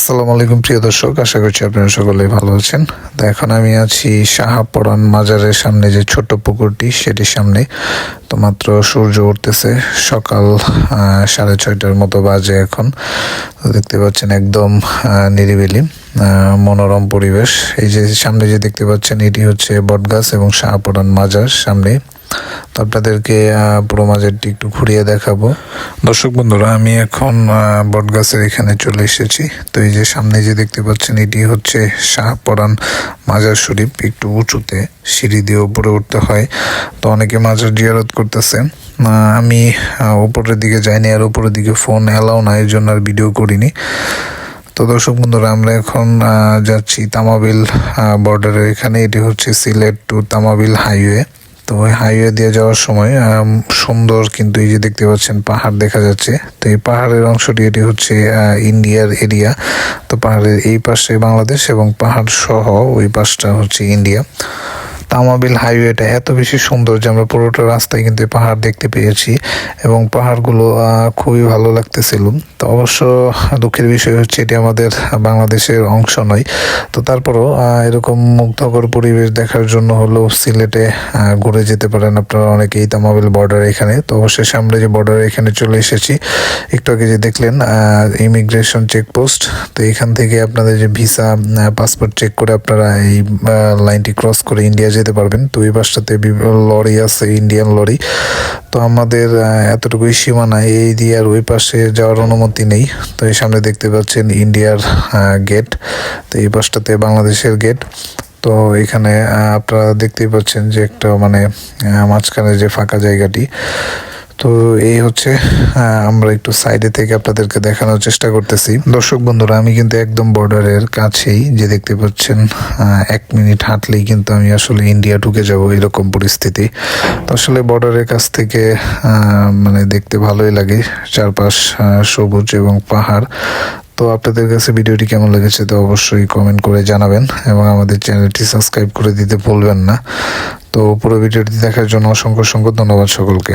আসসালামু আলাইকুম, প্রিয় দর্শক। আশা করছি আপনারা সকলেই ভালো আছেন। তো এখন আমি আছি শাহাপরান মাজারের সামনে যে ছোট্ট পুকুরটি, সেটির সামনে। তো মাত্র সূর্য উঠতেছে, সকাল সাড়ে ছয়টার মতো বাজে এখন। দেখতে পাচ্ছেন একদম নিরিবিলি মনোরম পরিবেশ। এই যে সামনে যে দেখতে পাচ্ছেন, এটি হচ্ছে বটগাছ এবং শাহপরান মাজার সামনে। তো আপনাদেরকে পুরো মাজারটি একটু ঘুরিয়ে দেখাবো। দর্শক বন্ধুরা, আমি এখন বটগাছের এখানে চলে এসেছি। তো এই যে সামনে যে দেখতে পাচ্ছেন, এটি হচ্ছে শাহপরান মাজার শরীফ। একটু উঁচুতে সিঁড়ি দিয়ে উপরে উঠতে হয়। তো অনেকে মাজার জিয়ারত করতেছে আমি উপরের দিকে যাইনি, আর উপরের দিকে ফোন অ্যালাউ না এর জন্য আর ভিডিও করিনি। তো দর্শক বন্ধুরা, আমরা এখন যাচ্ছি তামাবিল বর্ডারের এখানে। এটি হচ্ছে সিলেট টু তামাবিল হাইওয়ে। তো ওই হাইওয়ে দিয়ে যাওয়ার সময় সুন্দর কিন্তু এই যে দেখতে পাচ্ছেন পাহাড় দেখা যাচ্ছে। তো এই পাহাড়ের অংশটি, এটি হচ্ছে ইন্ডিয়ার এরিয়া। তো পাহাড়ের এই পাশে বাংলাদেশ এবং পাহাড় সহ ওই পাশটা হচ্ছে ইন্ডিয়া। তামাবিল হাইওয়েটা এত বেশি সুন্দর যে আমরা পুরোটা রাস্তায় কিন্তু পাহাড় দেখতে পেয়েছি এবং পাহাড়গুলো খুবই ভালো লাগতেছিল। তো অবশ্য দুঃখের বিষয় হচ্ছে এটি আমাদের বাংলাদেশের অংশ নয়। তো তারপরও এরকম মুগ্ধকর পরিবেশ দেখার জন্য হলো সিলেটে ঘুরে যেতে পারেন আপনারা অনেকেই তামাবিল বর্ডার এখানে। তো অবশ্যই সামনে যে বর্ডার এখানে চলে এসেছি, একটু আগে যে দেখলেন ইমিগ্রেশন চেকপোস্ট তো এখান থেকে আপনাদের যে ভিসা পাসপোর্ট চেক করে আপনারা এই লাইনটি ক্রস করে ইন্ডিয়া যেতে পারবেন। তো এই বাসটাতে লরি আছে ইন্ডিয়ান লরি। তো আমাদের এতটুকুই সীমানা। এই দিয়ে আর ওই পাশে যাওয়ার অনুমতি নেই। তো এই সামনে দেখতে পাচ্ছেন ইন্ডিয়ার গেট তো এই বাসটাতে বাংলাদেশের গেট তো এখানে আপনারা দেখতেই পাচ্ছেন যে একটা মানে মাঝখানে যে ফাঁকা জায়গাটি। তো এই হচ্ছে আমরা একটু সাইডে থেকে আপনাদেরকে দেখানোর চেষ্টা করতেছি। দর্শক বন্ধুরা, আমি কিন্তু একদম বর্ডারের কাছেই, যে দেখতে পাচ্ছেন এক মিনিট হাঁটলেই কিন্তু আমি আসলে ইন্ডিয়া ঢুকে যাব এরকম পরিস্থিতি। তো আসলে বর্ডারের কাছ থেকে মানে দেখতে ভালোই লাগে, চারপাশ সবুজ এবং পাহাড়। তো আপনাদের কাছে ভিডিওটি কেমন লেগেছে তো অবশ্যই কমেন্ট করে জানাবেন এবং আমাদের চ্যানেলটি সাবস্ক্রাইব করে দিতে ভুলবেন না। তো পুরো ভিডিওটি দেখার জন্য অসংখ্য অসংখ্য ধন্যবাদ সকলকে।